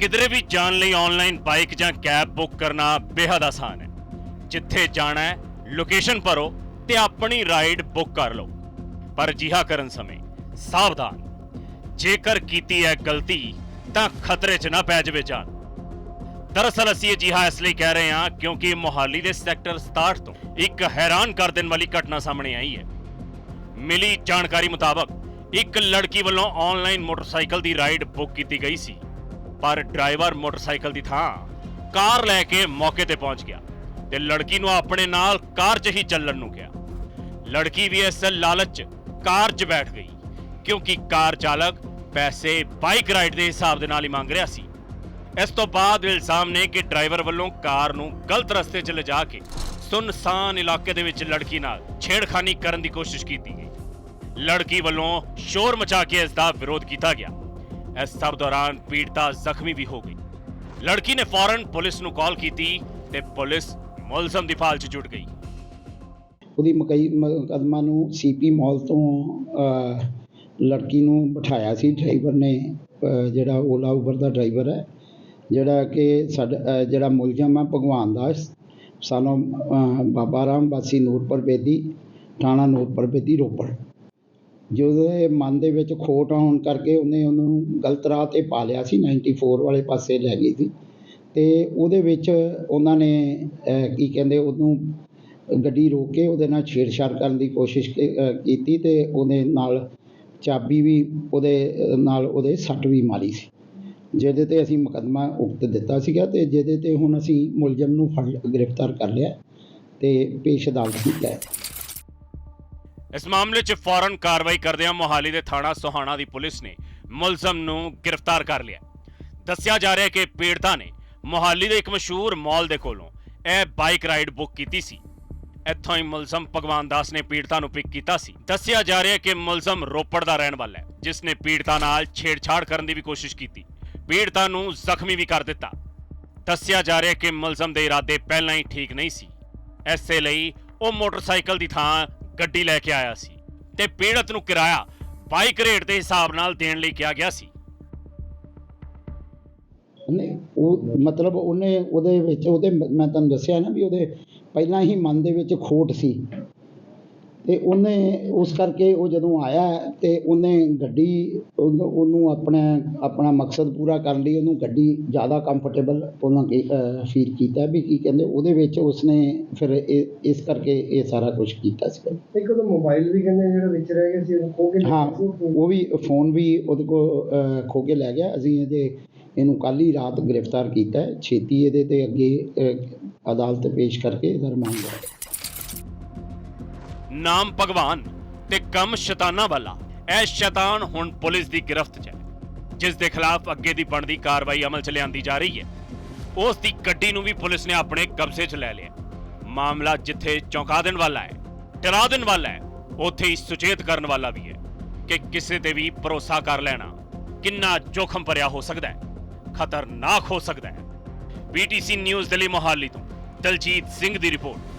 ਕਿਧਰੇ ਵੀ ਜਾਣ ਲਈ ਆਨਲਾਈਨ ਬਾਈਕ ਜਾਂ ਕੈਬ ਬੁੱਕ ਕਰਨਾ ਬੇਹੱਦ ਆਸਾਨ ਹੈ। ਜਿੱਥੇ ਜਾਣਾ ਹੈ ਲੋਕੇਸ਼ਨ ਭਰੋ ਤੇ ਆਪਣੀ ਰਾਈਡ ਬੁੱਕ ਕਰ ਲਓ। ਪਰ ਅਜਿਹਾ ਕਰਨ ਸਮੇਂ ਸਾਵਧਾਨ। ਜੇਕਰ ਕੀਤੀ ਹੈ ਗਲਤੀ, ਤਾਂ ਖਤਰੇ 'ਚ ਨਾ ਪੈ ਜਾਵੇ ਜਾਨ। ਦਰਅਸਲ ਅਸੀਂ ਅਜਿਹਾ ਇਸ ਲਈ ਕਹਿ ਰਹੇ ਹਾਂ ਕਿਉਂਕਿ ਮੋਹਾਲੀ ਦੇ ਸੈਕਟਰ 67 ਤੋਂ ਇੱਕ ਹੈਰਾਨ ਕਰ ਦੇਣ ਵਾਲੀ ਘਟਨਾ ਸਾਹਮਣੇ ਆਈ ਹੈ। ਮਿਲੀ ਜਾਣਕਾਰੀ ਮੁਤਾਬਕ ਇੱਕ ਲੜਕੀ ਵੱਲੋਂ ਆਨਲਾਈਨ ਮੋਟਰਸਾਈਕਲ ਦੀ ਰਾਈਡ ਬੁੱਕ ਕੀਤੀ ਗਈ ਸੀ। ਪਰ ਡਰਾਈਵਰ ਮੋਟਰਸਾਈਕਲ ਦੀ ਥਾਂ ਕਾਰ ਲੈ ਕੇ ਮੌਕੇ ਤੇ ਪਹੁੰਚ ਗਿਆ ਤੇ ਲੜਕੀ ਨੂੰ ਆਪਣੇ ਨਾਲ ਕਾਰ 'ਚ ਹੀ ਚੱਲਣ ਨੂੰ ਕਿਹਾ। ਲੜਕੀ ਵੀ ਇਸ ਲਾਲਚ 'ਚ ਕਾਰ 'ਚ ਬੈਠ ਗਈ ਕਿਉਂਕਿ ਕਾਰ ਚਾਲਕ ਪੈਸੇ ਬਾਈਕ ਰਾਈਡ ਦੇ ਹਿਸਾਬ ਦੇ ਨਾਲ ਹੀ ਮੰਗ ਰਿਹਾ ਸੀ। ਇਸ ਤੋਂ ਬਾਅਦ ਇਲਜ਼ਾਮ ਨੇ ਕਿ ਡਰਾਈਵਰ ਵੱਲੋਂ ਕਾਰ ਨੂੰ ਗਲਤ ਰਸਤੇ 'ਚ ਲਿਜਾ ਕੇ ਸੁਨਸਾਨ ਇਲਾਕੇ ਦੇ ਵਿੱਚ ਲੜਕੀ ਨਾਲ ਛੇੜਖਾਨੀ ਕਰਨ ਦੀ ਕੋਸ਼ਿਸ਼ ਕੀਤੀ ਗਈ। ਲੜਕੀ ਵੱਲੋਂ ਸ਼ੋਰ ਮਚਾ ਕੇ ਇਸ ਦਾ ਵਿਰੋਧ ਕੀਤਾ ਗਿਆ। ਇਸ ਸਭ ਦੌਰਾਨ ਪੀੜਤਾ ਜ਼ਖਮੀ ਵੀ ਹੋ ਗਈ। ਲੜਕੀ ਨੇ ਫੌਰਨ ਪੁਲਿਸ ਨੂੰ ਕਾਲ ਕੀਤੀ ਤੇ ਪੁਲਿਸ ਮੁਲਜ਼ਮ ਦੀ ਭਾਲ 'ਚ ਜੁਟ ਗਈ। ਉਹਦੀ ਮਕਈ, ਮੁਕੱਦਮਾ ਨੂੰ ਸੀਪੀ ਮਾਲ ਤੋਂ ਲੜਕੀ ਨੂੰ ਬਿਠਾਇਆ ਸੀ। ਡਰਾਈਵਰ ਨੇ ਜਿਹੜਾ ਓਲਾ ਉਬਰ ਦਾ ਡਰਾਈਵਰ ਹੈ, ਜਿਹੜਾ ਕਿ ਸਾਡਾ ਜਿਹੜਾ ਮੁਲਜ਼ਮ ਆ, ਭਗਵਾਨ ਦਾਸ, ਸਾਨੂੰ ਬਾਬਾ ਰਾਮ ਵਾਸੀ ਨੂਰਪੁਰ ਬੇਦੀ, ਥਾਣਾ ਨੂਰਪੁਰ ਬੇਦੀ ਰੋਪੜ। ਜਿਹਦੇ ਮਨ ਦੇ ਵਿੱਚ ਖੋਟ ਆਉਣ ਕਰਕੇ ਉਹਨੇ ਉਹਨੂੰ ਗਲਤ ਰਾਹ ਤੇ ਪਾ ਲਿਆ ਸੀ 94 ਵਾਲੇ ਪਾਸੇ ਲੈ ਗਈ ਸੀ। ਅਤੇ ਉਹਦੇ ਵਿੱਚ ਉਹਨਾਂ ਨੇ ਕੀ ਕਹਿੰਦੇ, ਉਹਨੂੰ ਗੱਡੀ ਰੋਕ ਕੇ ਉਹਦੇ ਨਾਲ ਛੇੜਛਾੜ ਕਰਨ ਦੀ ਕੋਸ਼ਿਸ਼ ਕੀਤੀ ਅਤੇ ਉਹਦੇ ਨਾਲ ਚਾਬੀ ਵੀ ਉਹਦੇ ਨਾਲ ਉਹਦੇ ਸੱਟ ਵੀ ਮਾਰੀ ਸੀ। ਜਿਹਦੇ ਤੇ ਅਸੀਂ ਮੁਕੱਦਮਾ ਉਕਤ ਦਿੱਤਾ ਸੀਗਾ ਅਤੇ ਜਿਹਦੇ ਤੇ ਹੁਣ ਅਸੀਂ ਮੁਲਜ਼ਮ ਨੂੰ ਫੜ, ਗ੍ਰਿਫਤਾਰ ਕਰ ਲਿਆ ਅਤੇ ਪੇਸ਼ ਅਦਾਲਤ ਕੀਤਾ ਹੈ ਇਸ ਮਾਮਲੇ 'ਚ ਫੌਰਨ ਕਾਰਵਾਈ ਕਰਦਿਆਂ ਮੋਹਾਲੀ ਦੇ ਥਾਣਾ ਸੋਹਾਣਾ ਦੀ ਪੁਲਿਸ ਨੇ ਮੁਲਜ਼ਮ ਨੂੰ ਗ੍ਰਿਫਤਾਰ ਕਰ ਲਿਆ। ਦੱਸਿਆ ਜਾ ਰਿਹਾ ਹੈ ਕਿ ਪੀੜਤਾ ਨੇ ਮੋਹਾਲੀ ਦੇ ਇੱਕ ਮਸ਼ਹੂਰ ਮਾਲ ਦੇ ਕੋਲੋਂ ਇਹ ਬਾਈਕ ਰਾਈਡ ਬੁੱਕ ਕੀਤੀ ਸੀ। ਇੱਥੋਂ ਹੀ ਮੁਲਜ਼ਮ ਭਗਵਾਨ ਦਾਸ ਨੇ ਪੀੜਤਾ ਨੂੰ ਪਿਕ ਕੀਤਾ ਸੀ। ਦੱਸਿਆ ਜਾ ਰਿਹਾ ਹੈ ਕਿ ਮੁਲਜ਼ਮ ਰੋਪੜ ਦਾ ਰਹਿਣ ਵਾਲਾ ਹੈ, ਜਿਸ ਨੇ ਪੀੜਤਾ ਨਾਲ ਛੇੜਛਾੜ ਕਰਨ ਦੀ ਵੀ ਕੋਸ਼ਿਸ਼ ਕੀਤੀ। ਪੀੜਤਾ ਨੂੰ ਜ਼ਖਮੀ ਵੀ ਕਰ ਦਿੱਤਾ। ਦੱਸਿਆ ਜਾ ਰਿਹਾ ਹੈ ਕਿ ਮੁਲਜ਼ਮ ਦੇ ਇਰਾਦੇ ਪਹਿਲਾਂ ਹੀ ਠੀਕ ਨਹੀਂ ਸੀ। ਐਸੇ ਲਈ ਉਹ ਮੋਟਰਸਾਈਕਲ ਦੀ ਥਾਂ ਗੱਡੀ ਲੈ ਕੇ ਆਇਆ ਸੀ ਤੇ ਪੀੜਤ ਨੂੰ ਕਿਰਾਇਆ ਬਾਈਕ ਰੇਟ ਦੇ ਹਿਸਾਬ ਨਾਲ ਦੇਣ ਲਈ ਕਿਹਾ ਗਿਆ ਸੀ। ਨਹੀਂ, ਉਹ ਮਤਲਬ ਉਹਨੇ ਉਹਦੇ ਵਿੱਚ ਉਹਦੇ ਮੈਂ ਤੁਹਾਨੂੰ ਦੱਸਿਆ ਨਾ ਵੀ ਉਹਦੇ ਪਹਿਲਾਂ ਹੀ ਮਨ ਦੇ ਵਿੱਚ ਖੋਟ ਸੀ। ਤੇ ਉਹਨੇ ਉਸ ਕਰਕੇ ਉਹ ਜਦੋਂ ਆਇਆ ਤੇ ਉਹਨੇ ਗੱਡੀ ਉਹਨੂੰ ਉਹਨੂੰ ਆਪਣਾ ਆਪਣਾ ਮਕਸਦ ਪੂਰਾ ਕਰਨ ਲਈ ਉਹਨੂੰ ਗੱਡੀ ਜ਼ਿਆਦਾ ਕੰਫਰਟੇਬਲ ਉਹਨਾਂ ਕੀ ਫੀਲ ਕੀਤਾ ਵੀ ਕੀ ਕਹਿੰਦੇ ਉਹਦੇ ਵਿੱਚ ਉਸਨੇ ਫਿਰ ਇਹ ਇਸ ਕਰਕੇ ਇਹ ਸਾਰਾ ਕੁਝ ਕੀਤਾ ਸੀ ਇੱਕ ਉਹਦਾ ਮੋਬਾਈਲ ਵੀ ਕਹਿੰਦੇ ਜਿਹੜਾ ਵਿੱਚ ਰਹਿ ਗਿਆ ਸੀ ਉਹ ਖੋ ਕੇ ਹਾਂ। ਉਹ ਵੀ ਫੋਨ ਵੀ ਉਹਦੇ ਕੋਲ ਖੋ ਕੇ ਲੈ ਗਿਆ। ਅਸੀਂ ਇਹਦੇ ਇਹਨੂੰ ਕੱਲ ਹੀ ਰਾਤ ਗ੍ਰਿਫਤਾਰ ਕੀਤਾ। ਛੇਤੀ ਇਹਦੇ ਤੇ ਅੱਗੇ ਅਦਾਲਤ ਪੇਸ਼ ਕਰਕੇ ਇਹਦਾ ਰਿਮਾਂਡ ਨਾਮ ਭਗਵਾਨ ਤੇ ਕੰਮ ਸ਼ੈਤਾਨਾਂ ਵਾਲਾ। ਇਹ ਸ਼ੈਤਾਨ ਹੁਣ ਪੁਲਿਸ ਦੀ ਗ੍ਰਿਫਤ 'ਚ ਹੈ, ਜਿਸ ਦੇ ਖਿਲਾਫ ਅੱਗੇ ਦੀ ਬਣਦੀ ਕਾਰਵਾਈ ਅਮਲ 'ਚ ਲਿਆਂਦੀ ਜਾ ਰਹੀ ਹੈ। ਉਸ ਦੀ ਗੱਡੀ ਨੂੰ ਵੀ ਪੁਲਿਸ ਨੇ ਆਪਣੇ ਕਬਜ਼ੇ 'ਚ ਲੈ ਲਿਆ। ਮਾਮਲਾ ਜਿੱਥੇ ਚੌਂਕਾ ਦੇਣ ਵਾਲਾ ਹੈ, ਡਰਾ ਦੇਣ ਵਾਲਾ ਹੈ, ਉੱਥੇ ਹੀ ਸੁਚੇਤ ਕਰਨ ਵਾਲਾ ਵੀ ਹੈ ਕਿ ਕਿਸੇ ਤੇ ਵੀ ਭਰੋਸਾ ਕਰ ਲੈਣਾ ਕਿੰਨਾ ਜੋਖਮ ਭਰਿਆ ਹੋ ਸਕਦਾ ਹੈ, ਖਤਰਨਾਕ ਹੋ ਸਕਦਾ ਹੈ। ਬੀਟੀਸੀ ਨਿਊਜ਼ ਦਿੱਲੀ ਮੋਹਾਲੀ ਤੋਂ ਦਲਜੀਤ ਸਿੰਘ ਦੀ ਰਿਪੋਰਟ।